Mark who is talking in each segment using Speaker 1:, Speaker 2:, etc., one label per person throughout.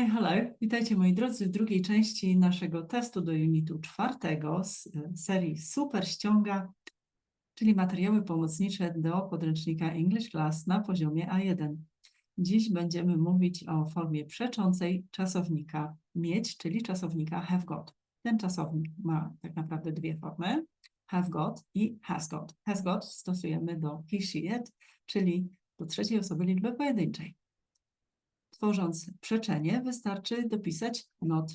Speaker 1: Hi, hello. Witajcie moi drodzy w drugiej części naszego testu do unitu czwartego z e, serii Super Ściąga, czyli materiały pomocnicze do podręcznika English Class na poziomie A1. Dziś będziemy mówić o formie przeczącej czasownika mieć, czyli czasownika have got. Ten czasownik ma tak naprawdę dwie formy, have got i has got. Has got stosujemy do he, she, it, czyli do trzeciej osoby liczby pojedynczej. Tworząc przeczenie wystarczy dopisać not.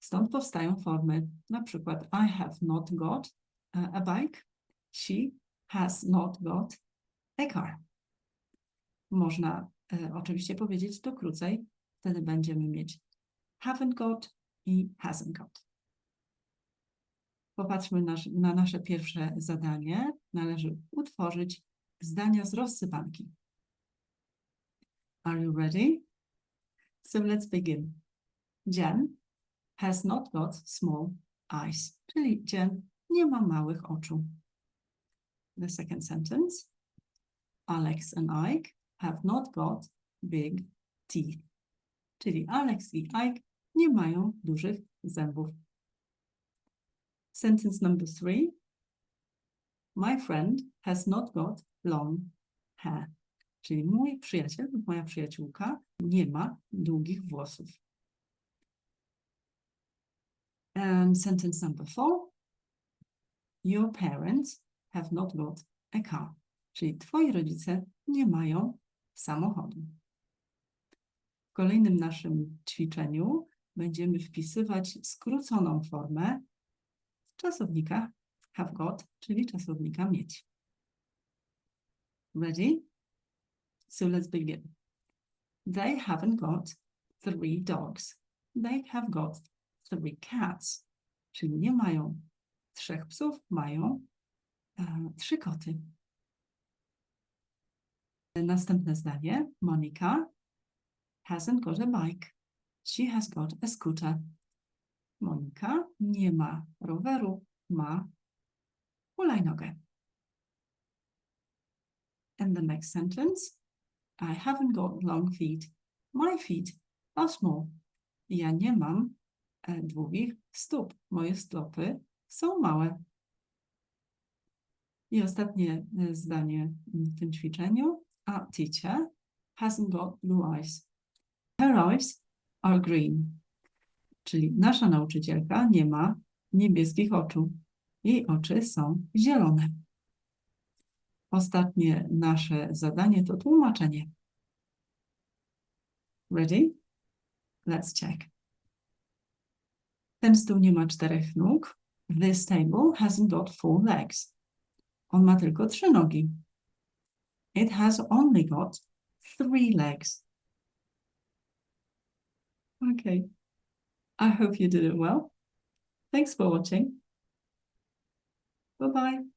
Speaker 1: Stąd powstają formy, na przykład I have not got a bike, she has not got a car. Można e, oczywiście powiedzieć to krócej, wtedy będziemy mieć haven't got i hasn't got. Popatrzmy na, na nasze pierwsze zadanie. Należy utworzyć zdania z rozsypanki. Are you ready? So let's begin. Jen has not got small eyes, czyli Jen nie ma małych oczu. The second sentence. Alex and Ike have not got big teeth, czyli Alex i Ike nie mają dużych zębów. Sentence number three. My friend has not got long hair. Czyli mój przyjaciel lub moja przyjaciółka nie ma długich włosów. And sentence number four. Your parents have not got a car. Czyli twoi rodzice nie mają samochodu. W kolejnym naszym ćwiczeniu będziemy wpisywać skróconą formę czasownika have got, czyli czasownika mieć. Ready? So let's begin. They haven't got three dogs. They have got three cats. Czyli nie mają trzech psów, mają e, trzy koty. Następne zdanie. Monica hasn't got a bike. She has got a scooter. Monika nie ma roweru, ma hulajnogę. And the next sentence. I haven't got long feet. My feet are small. Ja nie mam e, długich stóp. Moje stopy są małe. I ostatnie e, zdanie w tym ćwiczeniu. A teacher hasn't got blue eyes. Her eyes are green. Czyli nasza nauczycielka nie ma niebieskich oczu. Jej oczy są zielone. Ostatnie nasze zadanie to tłumaczenie. Ready? Let's check. Ten stół nie ma czterech nóg. This table hasn't got four legs. On ma tylko trzy nogi. It has only got three legs. Okay. I hope you did it well. Thanks for watching. Bye-bye.